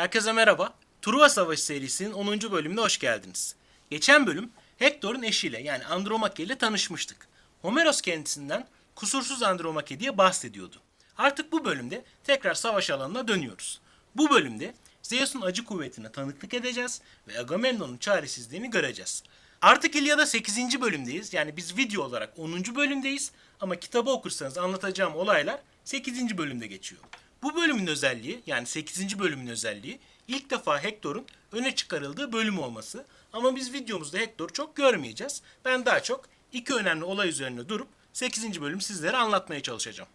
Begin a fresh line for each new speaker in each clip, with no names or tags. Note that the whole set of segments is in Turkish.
Herkese merhaba. Truva Savaşı serisinin 10. bölümüne hoş geldiniz. Geçen bölüm Hector'un eşiyle yani Andromake ile tanışmıştık. Homeros kendisinden kusursuz Andromake diye bahsediyordu. Artık bu bölümde tekrar savaş alanına dönüyoruz. Bu bölümde Zeus'un acı kuvvetine tanıklık edeceğiz ve Agamemnon'un çaresizliğini göreceğiz. Artık İlyada 8. bölümdeyiz. Yani biz video olarak 10. bölümdeyiz. Ama kitabı okursanız anlatacağım olaylar 8. bölümde geçiyor. Bu bölümün özelliği yani 8. bölümün özelliği ilk defa Hector'un öne çıkarıldığı bölüm olması. Ama biz videomuzda Hector'u çok görmeyeceğiz. Ben daha çok iki önemli olay üzerine durup 8. bölüm sizlere anlatmaya çalışacağım.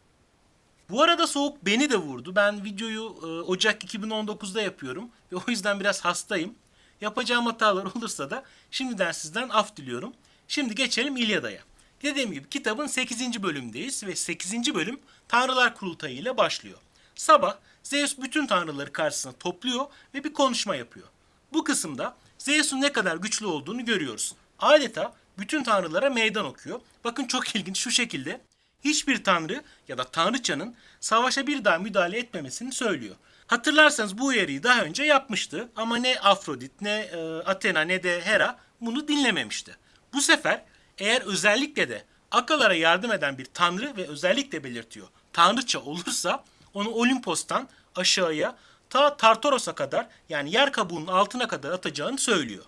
Bu arada soğuk beni de vurdu. Ben videoyu e, Ocak 2019'da yapıyorum ve o yüzden biraz hastayım. Yapacağım hatalar olursa da şimdiden sizden af diliyorum. Şimdi geçelim İlyada'ya. Dediğim gibi kitabın 8. bölümdeyiz ve 8. bölüm Tanrılar Kurultayı ile başlıyor. Sabah Zeus bütün tanrıları karşısına topluyor ve bir konuşma yapıyor. Bu kısımda Zeus'un ne kadar güçlü olduğunu görüyoruz. Adeta bütün tanrılara meydan okuyor. Bakın çok ilginç şu şekilde hiçbir tanrı ya da tanrıçanın savaşa bir daha müdahale etmemesini söylüyor. Hatırlarsanız bu uyarıyı daha önce yapmıştı ama ne Afrodit ne e, Athena ne de Hera bunu dinlememişti. Bu sefer eğer özellikle de Akalara yardım eden bir tanrı ve özellikle belirtiyor tanrıça olursa onu Olimpos'tan aşağıya ta Tartaros'a kadar yani yer kabuğunun altına kadar atacağını söylüyor.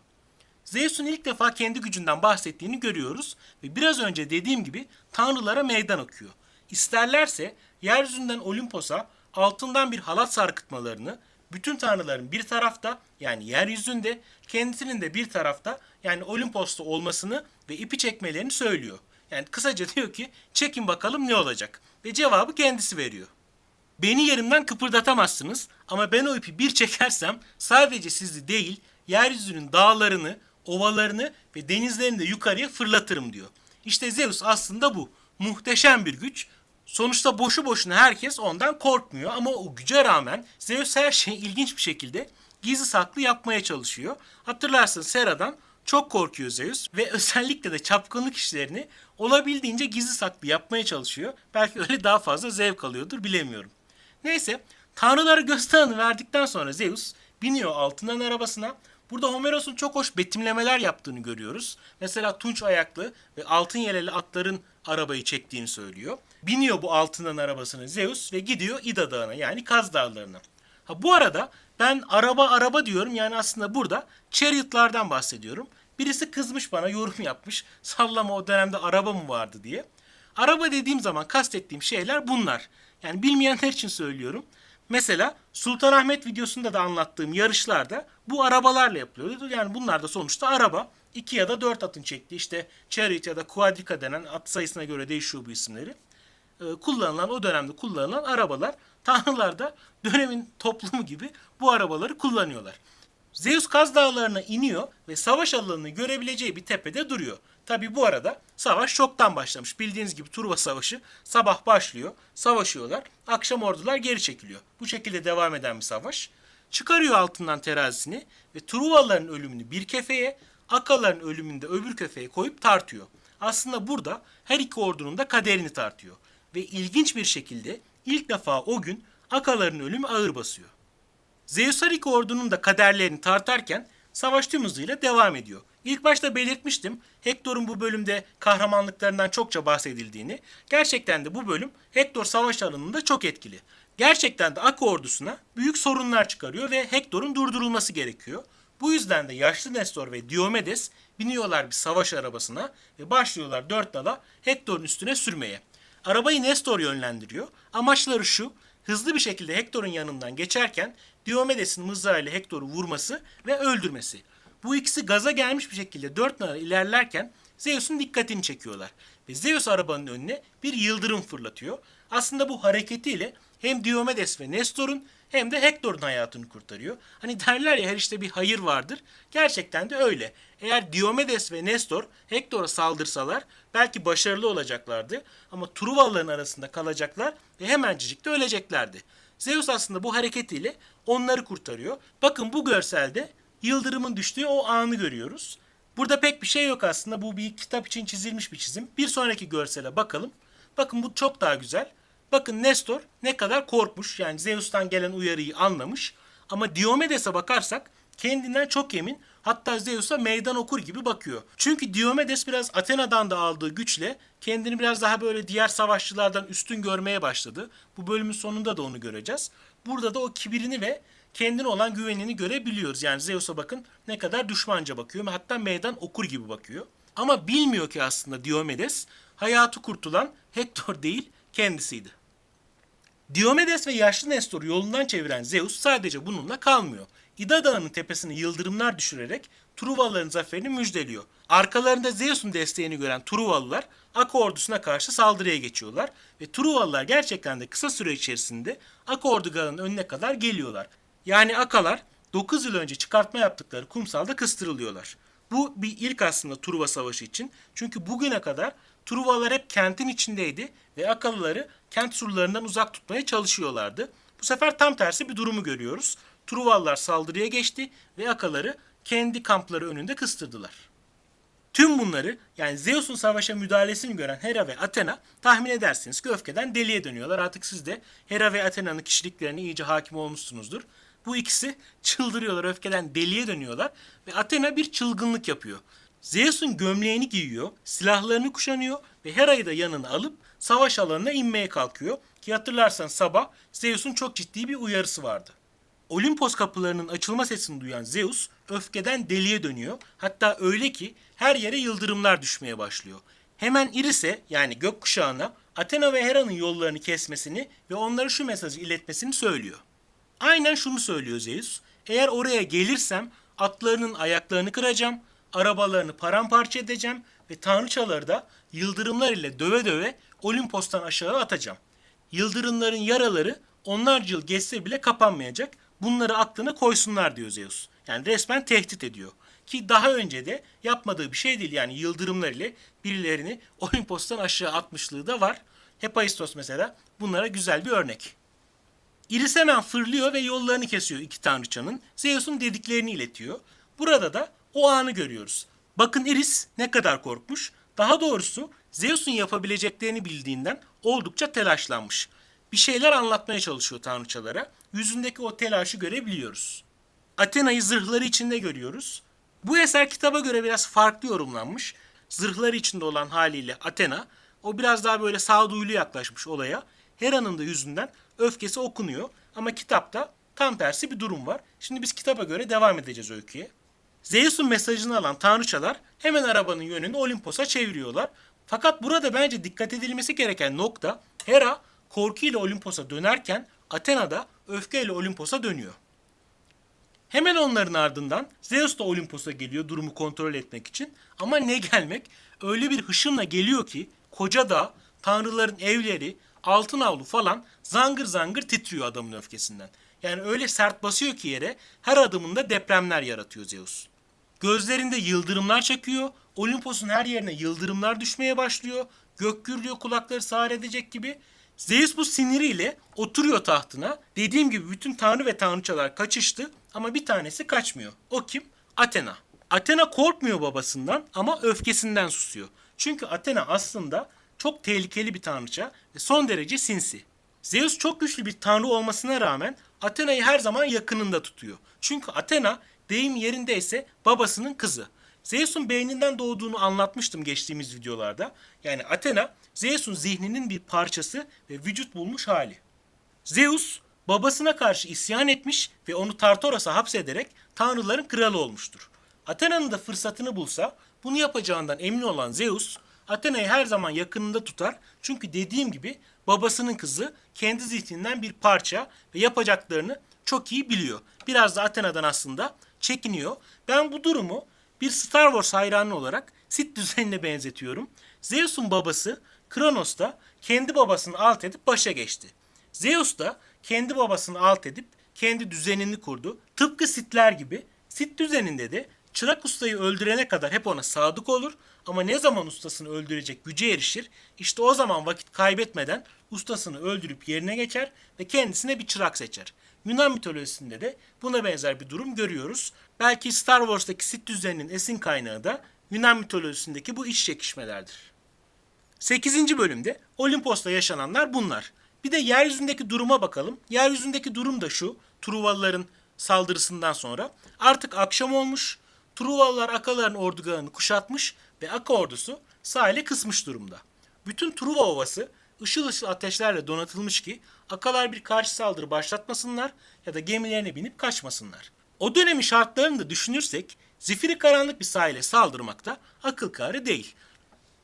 Zeus'un ilk defa kendi gücünden bahsettiğini görüyoruz ve biraz önce dediğim gibi tanrılara meydan okuyor. İsterlerse yeryüzünden Olimpos'a altından bir halat sarkıtmalarını, bütün tanrıların bir tarafta yani yeryüzünde, kendisinin de bir tarafta yani Olimpos'ta olmasını ve ipi çekmelerini söylüyor. Yani kısaca diyor ki çekin bakalım ne olacak ve cevabı kendisi veriyor. Beni yerimden kıpırdatamazsınız ama ben o ipi bir çekersem sadece sizi değil yeryüzünün dağlarını, ovalarını ve denizlerini de yukarıya fırlatırım diyor. İşte Zeus aslında bu. Muhteşem bir güç. Sonuçta boşu boşuna herkes ondan korkmuyor ama o güce rağmen Zeus her şeyi ilginç bir şekilde gizli saklı yapmaya çalışıyor. Hatırlarsınız Sera'dan çok korkuyor Zeus ve özellikle de çapkınlık işlerini olabildiğince gizli saklı yapmaya çalışıyor. Belki öyle daha fazla zevk alıyordur bilemiyorum. Neyse tanrılara gösterini verdikten sonra Zeus biniyor altından arabasına. Burada Homeros'un çok hoş betimlemeler yaptığını görüyoruz. Mesela tunç ayaklı ve altın yeleli atların arabayı çektiğini söylüyor. Biniyor bu altından arabasına Zeus ve gidiyor İda Dağı'na yani Kaz Dağları'na. Ha bu arada ben araba araba diyorum yani aslında burada chariotlardan bahsediyorum. Birisi kızmış bana yorum yapmış. Sallama o dönemde araba mı vardı diye. Araba dediğim zaman kastettiğim şeyler bunlar. Yani bilmeyenler için söylüyorum. Mesela Sultanahmet videosunda da anlattığım yarışlarda bu arabalarla yapılıyordu. Yani bunlar da sonuçta araba. 2 ya da 4 atın çektiği işte chariot ya da quadriga denen at sayısına göre değişiyor bu isimleri. Ee, kullanılan o dönemde kullanılan arabalar tanrılar da dönemin toplumu gibi bu arabaları kullanıyorlar. Zeus Kaz Dağları'na iniyor ve savaş alanını görebileceği bir tepede duruyor. Tabi bu arada savaş çoktan başlamış. Bildiğiniz gibi Truva Savaşı sabah başlıyor, savaşıyorlar, akşam ordular geri çekiliyor. Bu şekilde devam eden bir savaş. Çıkarıyor altından terazisini ve Truvalıların ölümünü bir kefeye, Akaların ölümünü de öbür kefeye koyup tartıyor. Aslında burada her iki ordunun da kaderini tartıyor. Ve ilginç bir şekilde ilk defa o gün Akaların ölümü ağır basıyor. Zeus her iki ordunun da kaderlerini tartarken savaş tüm hızıyla devam ediyor. İlk başta belirtmiştim Hector'un bu bölümde kahramanlıklarından çokça bahsedildiğini. Gerçekten de bu bölüm Hector savaş alanında çok etkili. Gerçekten de Aka ordusuna büyük sorunlar çıkarıyor ve Hector'un durdurulması gerekiyor. Bu yüzden de yaşlı Nestor ve Diomedes biniyorlar bir savaş arabasına ve başlıyorlar dört dala Hector'un üstüne sürmeye. Arabayı Nestor yönlendiriyor. Amaçları şu, hızlı bir şekilde Hector'un yanından geçerken Diomedes'in mızrağıyla Hector'u vurması ve öldürmesi. Bu ikisi gaza gelmiş bir şekilde dört nala ilerlerken Zeus'un dikkatini çekiyorlar. Ve Zeus arabanın önüne bir yıldırım fırlatıyor. Aslında bu hareketiyle hem Diomedes ve Nestor'un hem de Hector'un hayatını kurtarıyor. Hani derler ya her işte bir hayır vardır. Gerçekten de öyle. Eğer Diomedes ve Nestor Hector'a saldırsalar belki başarılı olacaklardı. Ama Truvalıların arasında kalacaklar ve hemencik de öleceklerdi. Zeus aslında bu hareketiyle onları kurtarıyor. Bakın bu görselde yıldırımın düştüğü o anı görüyoruz. Burada pek bir şey yok aslında. Bu bir kitap için çizilmiş bir çizim. Bir sonraki görsele bakalım. Bakın bu çok daha güzel. Bakın Nestor ne kadar korkmuş. Yani Zeus'tan gelen uyarıyı anlamış. Ama Diomedes'e bakarsak kendinden çok emin hatta Zeus'a meydan okur gibi bakıyor. Çünkü Diomedes biraz Athena'dan da aldığı güçle kendini biraz daha böyle diğer savaşçılardan üstün görmeye başladı. Bu bölümün sonunda da onu göreceğiz. Burada da o kibirini ve kendine olan güvenini görebiliyoruz. Yani Zeus'a bakın ne kadar düşmanca bakıyor hatta meydan okur gibi bakıyor. Ama bilmiyor ki aslında Diomedes hayatı kurtulan Hector değil kendisiydi. Diomedes ve yaşlı Nestor'u yolundan çeviren Zeus sadece bununla kalmıyor. İda Dağı'nın tepesine yıldırımlar düşürerek Truvalıların zaferini müjdeliyor. Arkalarında Zeus'un desteğini gören Truvalılar Aka ordusuna karşı saldırıya geçiyorlar ve Truvalılar gerçekten de kısa süre içerisinde Aka ordugarının önüne kadar geliyorlar. Yani Akalar 9 yıl önce çıkartma yaptıkları kumsalda kıstırılıyorlar. Bu bir ilk aslında Truva Savaşı için. Çünkü bugüne kadar Truvalar hep kentin içindeydi ve Akalıları kent surlarından uzak tutmaya çalışıyorlardı. Bu sefer tam tersi bir durumu görüyoruz. Truvalılar saldırıya geçti ve Akaları kendi kampları önünde kıstırdılar. Tüm bunları yani Zeus'un savaşa müdahalesini gören Hera ve Athena tahmin edersiniz ki öfkeden deliye dönüyorlar. Artık siz de Hera ve Athena'nın kişiliklerine iyice hakim olmuşsunuzdur. Bu ikisi çıldırıyorlar, öfkeden deliye dönüyorlar ve Athena bir çılgınlık yapıyor. Zeus'un gömleğini giyiyor, silahlarını kuşanıyor ve Hera'yı da yanına alıp savaş alanına inmeye kalkıyor. Ki hatırlarsan sabah Zeus'un çok ciddi bir uyarısı vardı. Olimpos kapılarının açılma sesini duyan Zeus öfkeden deliye dönüyor. Hatta öyle ki her yere yıldırımlar düşmeye başlıyor. Hemen Iris'e yani gökkuşağına Athena ve Hera'nın yollarını kesmesini ve onlara şu mesajı iletmesini söylüyor. Aynen şunu söylüyor Zeus. Eğer oraya gelirsem atlarının ayaklarını kıracağım, arabalarını paramparça edeceğim ve tanrıçaları da yıldırımlar ile döve döve Olimpos'tan aşağı atacağım. Yıldırımların yaraları onlarca yıl geçse bile kapanmayacak. Bunları aklına koysunlar diyor Zeus. Yani resmen tehdit ediyor. Ki daha önce de yapmadığı bir şey değil. Yani yıldırımlar ile birilerini Olimpos'tan aşağı atmışlığı da var. Hephaistos mesela bunlara güzel bir örnek. Iris hemen fırlıyor ve yollarını kesiyor iki tanrıçanın. Zeus'un dediklerini iletiyor. Burada da o anı görüyoruz. Bakın Iris ne kadar korkmuş. Daha doğrusu Zeus'un yapabileceklerini bildiğinden oldukça telaşlanmış. Bir şeyler anlatmaya çalışıyor tanrıçalara. Yüzündeki o telaşı görebiliyoruz. Athena'yı zırhları içinde görüyoruz. Bu eser kitaba göre biraz farklı yorumlanmış. Zırhları içinde olan haliyle Athena, o biraz daha böyle sağduyulu yaklaşmış olaya. Hera'nın da yüzünden öfkesi okunuyor. Ama kitapta tam tersi bir durum var. Şimdi biz kitaba göre devam edeceğiz öyküye. Zeus'un mesajını alan tanrıçalar hemen arabanın yönünü Olimpos'a çeviriyorlar. Fakat burada bence dikkat edilmesi gereken nokta Hera korkuyla Olimpos'a dönerken Athena da öfkeyle Olimpos'a dönüyor. Hemen onların ardından Zeus da Olimpos'a geliyor durumu kontrol etmek için. Ama ne gelmek? Öyle bir hışımla geliyor ki koca dağ, tanrıların evleri, altın avlu falan zangır zangır titriyor adamın öfkesinden. Yani öyle sert basıyor ki yere her adımında depremler yaratıyor Zeus. Gözlerinde yıldırımlar çakıyor. Olimpos'un her yerine yıldırımlar düşmeye başlıyor. Gök gürlüyor kulakları sağır edecek gibi. Zeus bu siniriyle oturuyor tahtına. Dediğim gibi bütün tanrı ve tanrıçalar kaçıştı ama bir tanesi kaçmıyor. O kim? Athena. Athena korkmuyor babasından ama öfkesinden susuyor. Çünkü Athena aslında çok tehlikeli bir tanrıça ve son derece sinsi. Zeus çok güçlü bir tanrı olmasına rağmen Athena'yı her zaman yakınında tutuyor. Çünkü Athena deyim yerindeyse babasının kızı. Zeus'un beyninden doğduğunu anlatmıştım geçtiğimiz videolarda. Yani Athena Zeus'un zihninin bir parçası ve vücut bulmuş hali. Zeus babasına karşı isyan etmiş ve onu Tartaros'a hapsederek tanrıların kralı olmuştur. Athena'nın da fırsatını bulsa bunu yapacağından emin olan Zeus Athena'yı her zaman yakınında tutar. Çünkü dediğim gibi babasının kızı kendi zihninden bir parça ve yapacaklarını çok iyi biliyor. Biraz da Athena'dan aslında çekiniyor. Ben bu durumu bir Star Wars hayranı olarak Sith düzenine benzetiyorum. Zeus'un babası Kronos da kendi babasını alt edip başa geçti. Zeus da kendi babasını alt edip kendi düzenini kurdu. Tıpkı Sith'ler gibi Sith düzeninde de çırak ustayı öldürene kadar hep ona sadık olur ama ne zaman ustasını öldürecek güce erişir işte o zaman vakit kaybetmeden ustasını öldürüp yerine geçer ve kendisine bir çırak seçer. Yunan mitolojisinde de buna benzer bir durum görüyoruz. Belki Star Wars'taki Sith düzeninin esin kaynağı da Yunan mitolojisindeki bu iç çekişmelerdir. 8. bölümde Olimpos'ta yaşananlar bunlar. Bir de yeryüzündeki duruma bakalım. Yeryüzündeki durum da şu. Truvalıların saldırısından sonra artık akşam olmuş. Truvalılar Akaların ordugahını kuşatmış ve Aka ordusu sahile kısmış durumda. Bütün Truva Ovası ışıl ışıl ateşlerle donatılmış ki Akalar bir karşı saldırı başlatmasınlar ya da gemilerine binip kaçmasınlar. O dönemin şartlarını da düşünürsek zifiri karanlık bir sahile saldırmak da akıl kârı değil.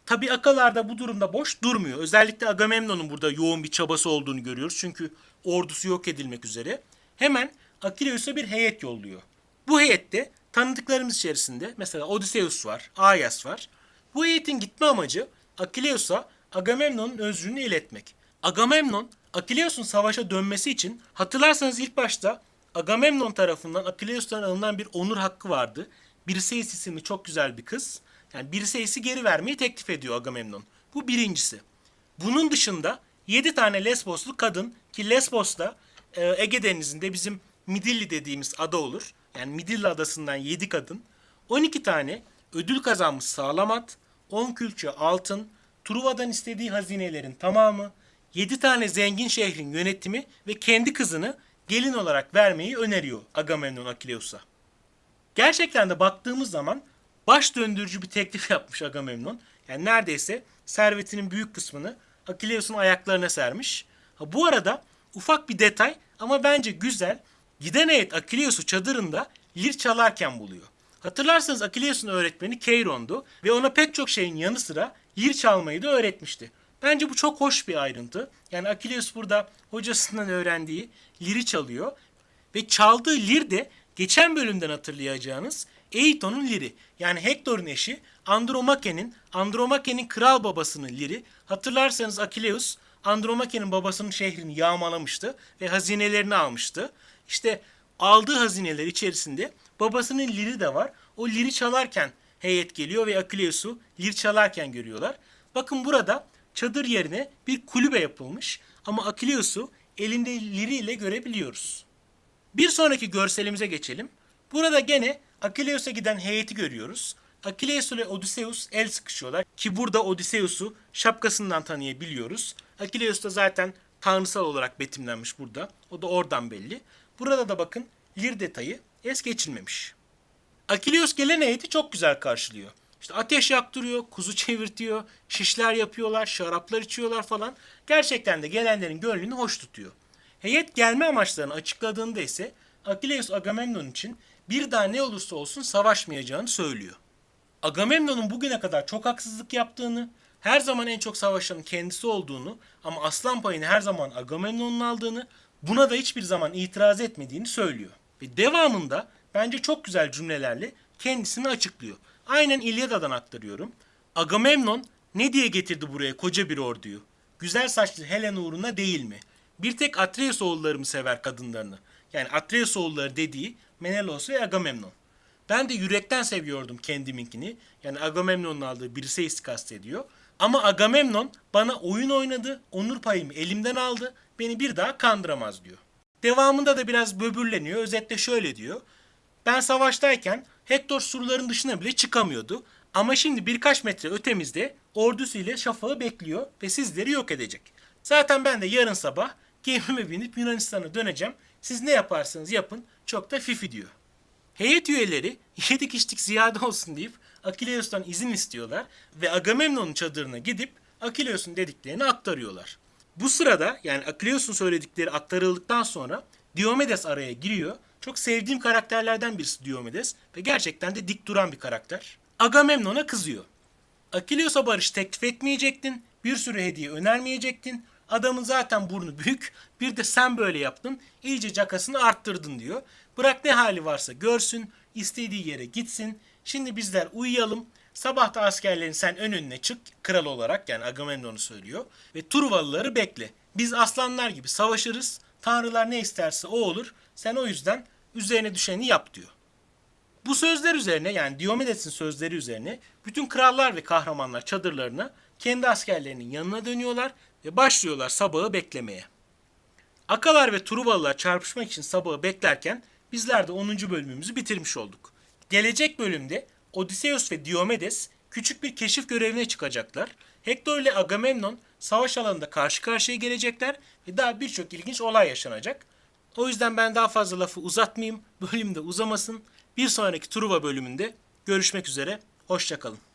Tabi Akalar da bu durumda boş durmuyor. Özellikle Agamemnon'un burada yoğun bir çabası olduğunu görüyoruz. Çünkü ordusu yok edilmek üzere. Hemen Akileus'a bir heyet yolluyor. Bu heyette tanıdıklarımız içerisinde mesela Odysseus var, Aias var. Bu heyetin gitme amacı Akileus'a Agamemnon'un özrünü iletmek. Agamemnon, Akileus'un savaşa dönmesi için hatırlarsanız ilk başta Agamemnon tarafından Akileus'tan alınan bir onur hakkı vardı. Briseis isimli çok güzel bir kız. Yani Briseis'i geri vermeyi teklif ediyor Agamemnon. Bu birincisi. Bunun dışında 7 tane Lesboslu kadın ki Lesbos da e, Ege Denizi'nde bizim Midilli dediğimiz ada olur. Yani Midilli adasından 7 kadın. 12 tane ödül kazanmış sağlam at, 10 külçe altın, Truva'dan istediği hazinelerin tamamı, 7 tane zengin şehrin yönetimi ve kendi kızını gelin olarak vermeyi öneriyor Agamemnon Akileus'a. Gerçekten de baktığımız zaman baş döndürücü bir teklif yapmış Agamemnon. Yani neredeyse servetinin büyük kısmını Akileus'un ayaklarına sermiş. Ha, bu arada ufak bir detay ama bence güzel. Giden heyet Akileus'u çadırında lir çalarken buluyor. Hatırlarsanız Akileus'un öğretmeni Keiron'du ve ona pek çok şeyin yanı sıra lir çalmayı da öğretmişti. Bence bu çok hoş bir ayrıntı. Yani Akileus burada hocasından öğrendiği liri çalıyor ve çaldığı lir de geçen bölümden hatırlayacağınız Eiton'un liri. Yani Hektor'un eşi Andromake'nin, Andromake'nin kral babasının liri. Hatırlarsanız Akileus Andromake'nin babasının şehrini yağmalamıştı ve hazinelerini almıştı. İşte aldığı hazineler içerisinde babasının liri de var. O liri çalarken heyet geliyor ve Akileus'u lir çalarken görüyorlar. Bakın burada çadır yerine bir kulübe yapılmış ama Akileus'u elinde liriyle görebiliyoruz. Bir sonraki görselimize geçelim. Burada gene Akileus'a giden heyeti görüyoruz. Akileus ile Odysseus el sıkışıyorlar ki burada Odysseus'u şapkasından tanıyabiliyoruz. Akileus da zaten tanrısal olarak betimlenmiş burada. O da oradan belli. Burada da bakın lir detayı es geçilmemiş. Akileus gelen heyeti çok güzel karşılıyor. İşte ateş yaktırıyor, kuzu çevirtiyor, şişler yapıyorlar, şaraplar içiyorlar falan. Gerçekten de gelenlerin gönlünü hoş tutuyor. Heyet gelme amaçlarını açıkladığında ise Akileus Agamemnon için bir daha ne olursa olsun savaşmayacağını söylüyor. Agamemnon'un bugüne kadar çok haksızlık yaptığını, her zaman en çok savaşanın kendisi olduğunu ama aslan payını her zaman Agamemnon'un aldığını, buna da hiçbir zaman itiraz etmediğini söylüyor. Ve devamında bence çok güzel cümlelerle kendisini açıklıyor. Aynen İlyada'dan aktarıyorum. Agamemnon ne diye getirdi buraya koca bir orduyu? Güzel saçlı Helen uğruna değil mi? Bir tek Atreus oğulları mı sever kadınlarını? Yani Atreus oğulları dediği Menelaos ve Agamemnon. Ben de yürekten seviyordum kendiminkini. Yani Agamemnon'un aldığı Briseis kastediyor. Ama Agamemnon bana oyun oynadı, onur payımı elimden aldı, beni bir daha kandıramaz diyor. Devamında da biraz böbürleniyor. Özetle şöyle diyor. Ben savaştayken Hector surların dışına bile çıkamıyordu. Ama şimdi birkaç metre ötemizde ordusuyla şafağı bekliyor ve sizleri yok edecek. Zaten ben de yarın sabah gemime binip Yunanistan'a döneceğim. Siz ne yaparsanız yapın çok da fifi diyor. Heyet üyeleri yedi kişilik ziyade olsun deyip Akileus'tan izin istiyorlar ve Agamemnon'un çadırına gidip Akileus'un dediklerini aktarıyorlar. Bu sırada yani Akileus'un söyledikleri aktarıldıktan sonra Diomedes araya giriyor. Çok sevdiğim karakterlerden birisi Diomedes ve gerçekten de dik duran bir karakter. Agamemnon'a kızıyor. Akileus'a barış teklif etmeyecektin, bir sürü hediye önermeyecektin. Adamın zaten burnu büyük, bir de sen böyle yaptın, iyice cakasını arttırdın diyor. Bırak ne hali varsa görsün, istediği yere gitsin. Şimdi bizler uyuyalım. Sabah da askerlerin sen önüne çık kral olarak yani Agamemnon'u söylüyor. Ve Truvalıları bekle. Biz aslanlar gibi savaşırız. Tanrılar ne isterse o olur. Sen o yüzden üzerine düşeni yap diyor. Bu sözler üzerine yani Diomedes'in sözleri üzerine bütün krallar ve kahramanlar çadırlarına kendi askerlerinin yanına dönüyorlar ve başlıyorlar sabahı beklemeye. Akalar ve Truvalılar çarpışmak için sabahı beklerken bizler de 10. bölümümüzü bitirmiş olduk. Gelecek bölümde Odysseus ve Diomedes küçük bir keşif görevine çıkacaklar. Hector ile Agamemnon savaş alanında karşı karşıya gelecekler ve daha birçok ilginç olay yaşanacak. O yüzden ben daha fazla lafı uzatmayayım. Bölüm de uzamasın. Bir sonraki Truva bölümünde görüşmek üzere. Hoşçakalın.